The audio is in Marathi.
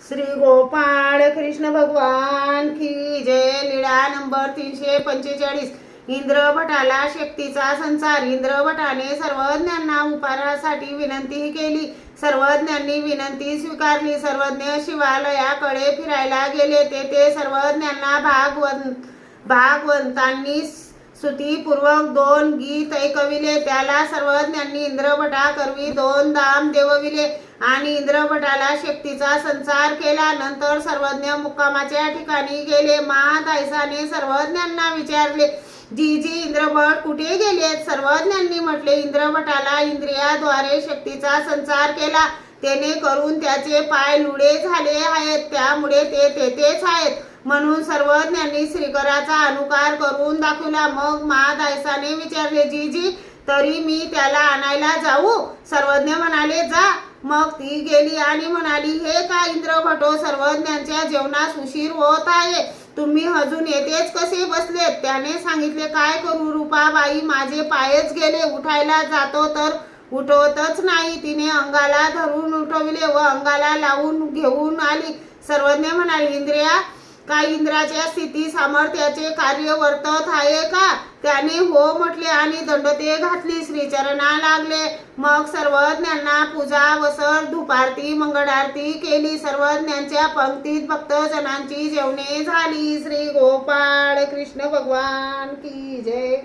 श्री गोपाळ कृष्ण भगवान की जय. निळा नंबर तीनशे पंचेचाळीस. इंद्रभटाला शक्तीचा संसार. इंद्रभटाने सर्वज्ञांना उपारासाठी विनंती केली. सर्वज्ञांनी विनंती स्वीकारली. सर्वज्ञ शिवालयाकडे फिरायला गेले तेथे सर्वज्ञांना भागवंत भागवंतांनी स्तुतीपूर्वक दोन गीत ऐकविले. त्याला सर्वज्ञांनी इंद्रभटा करवी दोन दाम देवविले आणि इंद्रभटाला शक्तीचा संचार केला. नंतर सर्वज्ञ मुक्कामाच्या ठिकाणी गेले. महादायसाने सर्वज्ञांना विचारले जी जी इंद्रभट कुठे गेलेत? सर्वज्ञांनी म्हटले इंद्रभटाला इंद्रियाद्वारे शक्तीचा संचार केला. त्याने करून त्याचे पाय लुडे झाले आहेत. त्यामुळे ते तेथेच आहेत. म्हणून सर्वज्ञांनी श्रीकराचा अनुकार करून दाखवला. मग महादायसाने विचारले जी जी तरी मी त्याला आणायला जाऊ? सर्वज्ञ म्हणाले जा. मग ती गेली आणि म्हणाली हे का इंद्रभटो सर्वज्ञांच्या जेवणास उशीर होत आहे. तुम्ही अजून येतेच कसे बसलेत? त्याने सांगितले काय करू रूपाबाई माझे पायच गेले. उठायला जातो तर उठवतच नाही. तिने अंगाला धरून उठविले व अंगाला लावून घेऊन आली. सर्वज्ञ म्हणाली इंद्रिया का इंद्राच्या स्थिती सामर्थ्याचे कार्य वर्तत आहे का? त्याने हो म्हटले आणि दंडते घातली. श्रीचरणा लागले. मग सर्वज्ञांना पूजा वसर धुपारती मंगळारती केली. सर्वज्ञांच्या पंक्तीत भक्तजनांची जेवणे झाली. श्री गोपाळ कृष्ण भगवान की जय.